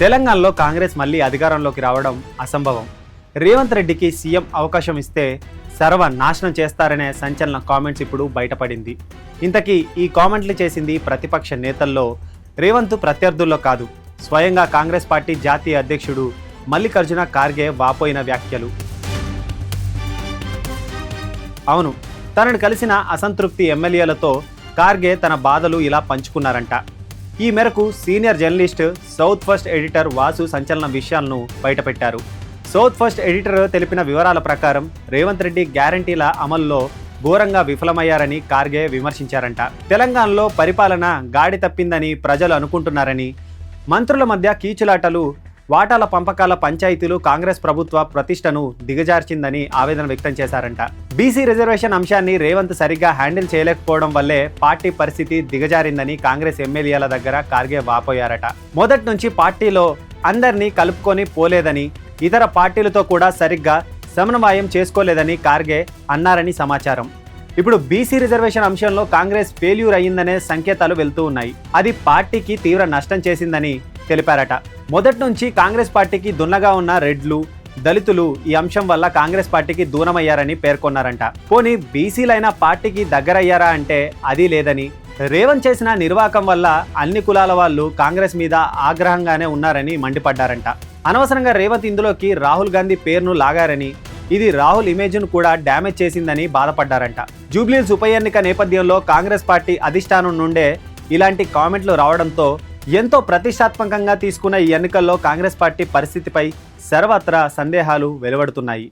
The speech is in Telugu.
తెలంగాణలో కాంగ్రెస్ మళ్ళీ అధికారంలోకి రావడం అసంభవం. రేవంత్ రెడ్డికి సీఎం అవకాశం ఇస్తే సర్వ నాశనం చేస్తారనే సంచలన కామెంట్స్ ఇప్పుడు బయటపడింది. ఇంతకీ ఈ కామెంట్లు చేసింది ప్రతిపక్ష నేతల్లో రేవంత్ ప్రత్యర్థుల్లో కాదు. స్వయంగా కాంగ్రెస్ పార్టీ జాతీయ అధ్యక్షుడు మల్లికార్జున ఖార్గే వాపోయిన వ్యాఖ్యలు. అవును తనను కలిసిన అసంతృప్తి ఎమ్మెల్యేలతో కార్గే తన బాధలు ఇలా పంచుకున్నారంట. ఈ మేరకు senior journalist South First editor Vasu సంచలన విషయాలను బయటపెట్టారు. సౌత్ ఫస్ట్ ఎడిటర్ తెలిపిన వివరాల ప్రకారం రేవంత్ రెడ్డి గ్యారంటీల అమల్లో ఘోరంగా విఫలమయ్యారని కార్గే విమర్శించారంట. తెలంగాణలో పరిపాలన గాడి తప్పిందని ప్రజలు అనుకుంటున్నారని మంత్రుల మధ్య కీచులాటలు వాటాల పంపకాల పంచాయతీలు కాంగ్రెస్ ప్రభుత్వ ప్రతిష్టను దిగజార్చిందని ఆవేదన వ్యక్తం చేశారంట. బీసీ రిజర్వేషన్ అంశాన్ని రేవంత్ సరిగ్గా హ్యాండిల్ చేయలేకపోవడం వల్లే పార్టీ పరిస్థితి దిగజారిందని కాంగ్రెస్ ఎమ్మెల్యేల దగ్గర కార్గే వాపోయారట. మొదటి నుంచి పార్టీలో అందరినీ కలుపుకొని పోలేదని ఇతర పార్టీలతో కూడా సరిగ్గా సమన్వయం చేసుకోలేదని కార్గే అన్నారని సమాచారం. ఇప్పుడు బీసీ రిజర్వేషన్ అంశంలో కాంగ్రెస్ ఫెయిల్యూర్ అయ్యిందనే సంకేతాలు వెళ్తూ ఉన్నాయి. అది పార్టీకి తీవ్ర నష్టం చేసిందని తెలిపారట. మొదటి నుంచి కాంగ్రెస్ పార్టీకి దున్నగా ఉన్న రెడ్లు దళితులు ఈ అంశం వల్ల కాంగ్రెస్ పార్టీకి దూరమయ్యారని పేర్కొన్నారంట. పోనీ బీసీలైన పార్టీకి దగ్గరయ్యారా అంటే అది లేదని? రేవంత్ చేసిన నిర్వాకం వల్ల అన్ని కులాల వాళ్ళు కాంగ్రెస్ మీద ఆగ్రహంగానే ఉన్నారని మండిపడ్డారంట. అనవసరంగా రేవంత్ ఇందులోకి రాహుల్ గాంధీ పేరును లాగారని ఇది రాహుల్ ఇమేజ్ను కూడా డ్యామేజ్ చేసిందని బాధపడ్డారంట. జూబ్లీస్ ఉప ఎన్నిక నేపథ్యంలో కాంగ్రెస్ పార్టీ అధిష్టానం నుండే ఇలాంటి కామెంట్లు రావడంతో ఎంతో ప్రతిష్టాత్మకంగా తీసుకున్న ఈ ఎన్నికల్లో కాంగ్రెస్ పార్టీ పరిస్థితిపై సర్వత్రా సందేహాలు వెలువడుతున్నాయి.